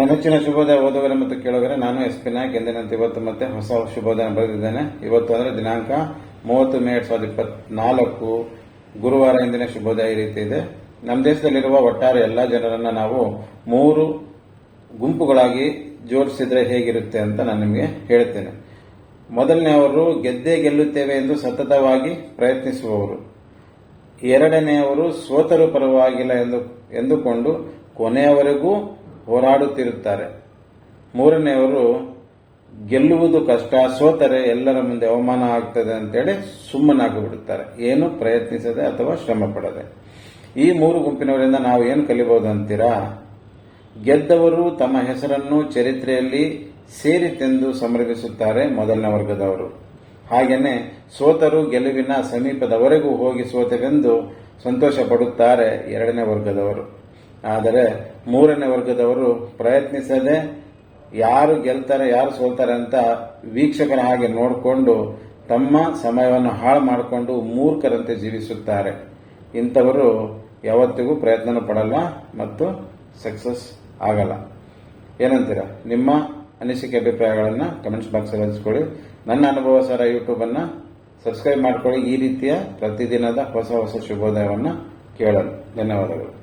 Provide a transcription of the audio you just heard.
ನನ್ನ ನೆಚ್ಚಿನ ಶುಭೋದಯ ಓದುವರೆ ಮತ್ತು ಕೇಳೋಗರೆ, ನಾನು ಎಸ್. ಪಿ ನಾಯಕ್ ಎಂದಿನಂತೆ ಇವತ್ತು ಮತ್ತೆ ಹೊಸ ಶುಭೋದಯ ಬರೆದಿದ್ದೇನೆ. ಇವತ್ತು ಅಂದರೆ ದಿನಾಂಕ ಮೂವತ್ತು ಮೇ ಎರಡ್ ಸಾವಿರದ ಇಪ್ಪತ್ನಾಲ್ಕು. ಗುರುವಾರ ಇಂದಿನ ಶುಭೋದಯ ಈ ರೀತಿ ಇದೆ. ನಮ್ಮ ದೇಶದಲ್ಲಿರುವ ಒಟ್ಟಾರೆ ಎಲ್ಲ ಜನರನ್ನ ನಾವು ಮೂರು ಗುಂಪುಗಳಾಗಿ ಜೋಡಿಸಿದ್ರೆ ಹೇಗಿರುತ್ತೆ ಅಂತ ನಾನು ನಿಮಗೆ ಹೇಳ್ತೇನೆ. ಮೊದಲನೆಯವರು ಗೆದ್ದೇ ಗೆಲ್ಲುತ್ತೇವೆ ಎಂದು ಸತತವಾಗಿ ಪ್ರಯತ್ನಿಸುವವರು. ಎರಡನೆಯವರು, ಸೋತರು ಪರವಾಗಿಲ್ಲ ಎಂದು, ಎಂದುಕೊಂಡು ಕೊನೆಯವರೆಗೂ ಹೋರಾಡುತ್ತಿರುತ್ತಾರೆ. ಮೂರನೆಯವರು, ಗೆಲ್ಲುವುದು ಕಷ್ಟ, ಸೋತರೆ ಎಲ್ಲರ ಮುಂದೆ ಅವಮಾನ ಆಗ್ತದೆ ಅಂತೇಳಿ ಸುಮ್ಮನಾಗಿಬಿಡುತ್ತಾರೆ. ಏನು? ಪ್ರಯತ್ನಿಸದೆ ಅಥವಾ ಶ್ರಮ ಪಡದೆ ಈ ಮೂರು ಗುಂಪಿನವರಿಂದ ನಾವು ಏನು ಕಲಿಬಹುದು ಅಂತೀರಾ? ಗೆದ್ದವರು ತಮ್ಮ ಹೆಸರನ್ನು ಚರಿತ್ರೆಯಲ್ಲಿ ಸೇರಿತೆಂದು ಸಂಭ್ರಮಿಸುತ್ತಾರೆ ಮೊದಲನೇ ವರ್ಗದವರು. ಹಾಗೆಯೇ ಸೋತರು ಗೆಲುವಿನ ಸಮೀಪದವರೆಗೂ ಹೋಗಿ ಸೋತೆವೆಂದು ಸಂತೋಷ ಪಡುತ್ತಾರೆ ಎರಡನೇ ವರ್ಗದವರು. ಆದರೆ ಮೂರನೇ ವರ್ಗದವರು ಪ್ರಯತ್ನಿಸದೆ ಯಾರು ಗೆಲ್ತಾರೆ, ಯಾರು ಸೋಲ್ತಾರೆ ಅಂತ ವೀಕ್ಷಕರ ಹಾಗೆ ನೋಡಿಕೊಂಡು ತಮ್ಮ ಸಮಯವನ್ನು ಹಾಳು ಮಾಡಿಕೊಂಡು ಮೂರ್ಖರಂತೆ ಜೀವಿಸುತ್ತಾರೆ. ಇಂಥವರು ಯಾವತ್ತಿಗೂ ಪ್ರಯತ್ನ ಪಡಲ್ಲ ಮತ್ತು ಸಕ್ಸಸ್ ಆಗಲ್ಲ. ಏನಂತೀರಾ? ನಿಮ್ಮ ಅನಿಸಿಕೆ ಅಭಿಪ್ರಾಯಗಳನ್ನು ಕಮೆಂಟ್ಸ್ ಬಾಕ್ಸಲ್ಲಿ ಹಂಚ್ಕೊಳ್ಳಿ. ನನ್ನ ಅನುಭವ ಸರ ಯೂಟ್ಯೂಬನ್ನು ಸಬ್ಸ್ಕ್ರೈಬ್ ಮಾಡಿಕೊಳ್ಳಿ. ಈ ರೀತಿಯ ಪ್ರತಿದಿನದ ಹೊಸ ಹೊಸ ಶುಭೋದಯವನ್ನು ಕೇಳಲು. ಧನ್ಯವಾದಗಳು.